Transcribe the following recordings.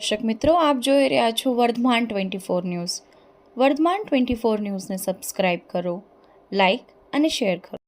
દર્શક મિત્રો, આપ જોઈ રહ્યા છો Vardhman twenty four news. Vardhman twenty four ન્યૂઝને સબસ્ક્રાઇબ કરો, લાઇક અને શેર કરો.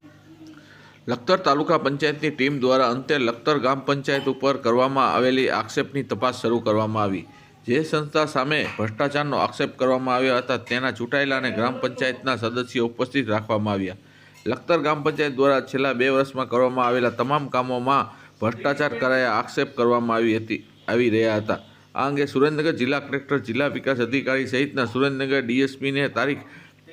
લખતર તાલુકા પંચાયતની ટીમ દ્વારા અંતે લખતર ગ્રામ પંચાયત ઉપર કરવામાં આવેલી આક્ષેપની તપાસ શરૂ કરવામાં આવી. જે સંસ્થા સામે ભ્રષ્ટાચારનો આક્ષેપ કરવામાં આવ્યા હતા, તેના ચૂંટાયેલા અને ગ્રામ પંચાયતના સદસ્યો ઉપસ્થિત રાખવામાં આવ્યા. લખતર ગ્રામ પંચાયત દ્વારા છેલ્લા બે વર્ષમાં કરવામાં આવેલા તમામ કામોમાં ભ્રષ્ટાચાર કરાયા આક્ષેપ કરવામાં આવી હતી, આવી રહ્યા હતા. આ અંગે સુરેન્દ્રનગર જિલ્લા કલેક્ટર, જિલ્લા વિકાસ અધિકારી સહિતના સુરેન્દ્રનગર ડીએસપીને તારીખ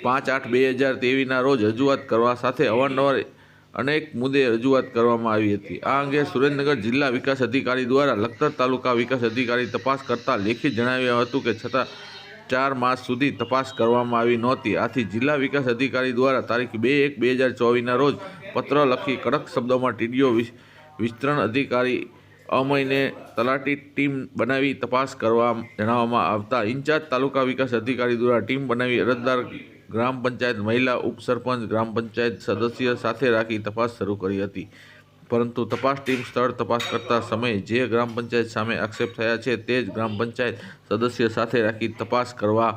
પાંચ આઠ બે હજાર તેવીસના રોજ રજૂઆત કરવા સાથે અવારનવાર અનેક મુદ્દે રજૂઆત કરવામાં આવી હતી. આ અંગે સુરેન્દ્રનગર જિલ્લા વિકાસ અધિકારી દ્વારા લખતર તાલુકા વિકાસ અધિકારી તપાસ કરતા લેખિત જણાવ્યું હતું કે છતાં ચાર માસ સુધી તપાસ કરવામાં આવી નહોતી. આથી જિલ્લા વિકાસ અધિકારી દ્વારા તારીખ બે એક બે હજાર ચોવીસના રોજ પત્ર લખી કડક શબ્દોમાં ટીડીઓ વિસ્તરણ અધિકારી અમયને તલાટી ટીમ બનાવી તપાસ કરવા જણાવવામાં આવતા ઇન્ચાર્જ તાલુકા વિકાસ અધિકારી દ્વારા ટીમ બનાવી અરજદાર ગ્રામ પંચાયત મહિલા ઉપસરપંચ ગ્રામ પંચાયત સદસ્ય સાથે રાખી તપાસ શરૂ કરી હતી. પરંતુ તપાસ ટીમ સ્થળ તપાસ કરતા સમયે જે ગ્રામ પંચાયત સામે આક્ષેપ થયા છે તે જ ગ્રામ પંચાયત સદસ્ય સાથે રાખી તપાસ કરવા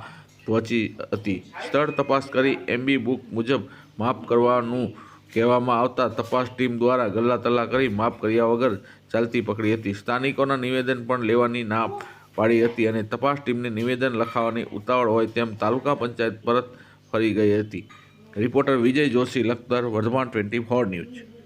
પહોંચી હતી. સ્થળ તપાસ કરી એમબી બુક મુજબ માફ કરવાનું કહેવામાં આવતા તપાસ ટીમ દ્વારા ગલ્લા તલ્લા કરી માફ કર્યા વગર ચાલતી પકડી હતી. સ્થાનિકોના નિવેદન પણ લેવાની ના પાડી હતી અને તપાસ ટીમને નિવેદન લખાવવાની ઉતાવળ હોય તેમ તાલુકા પંચાયત પરત ફરી ગઈ હતી. Reporter Vijay Joshi, Lakhtar, Vardhman twenty four news.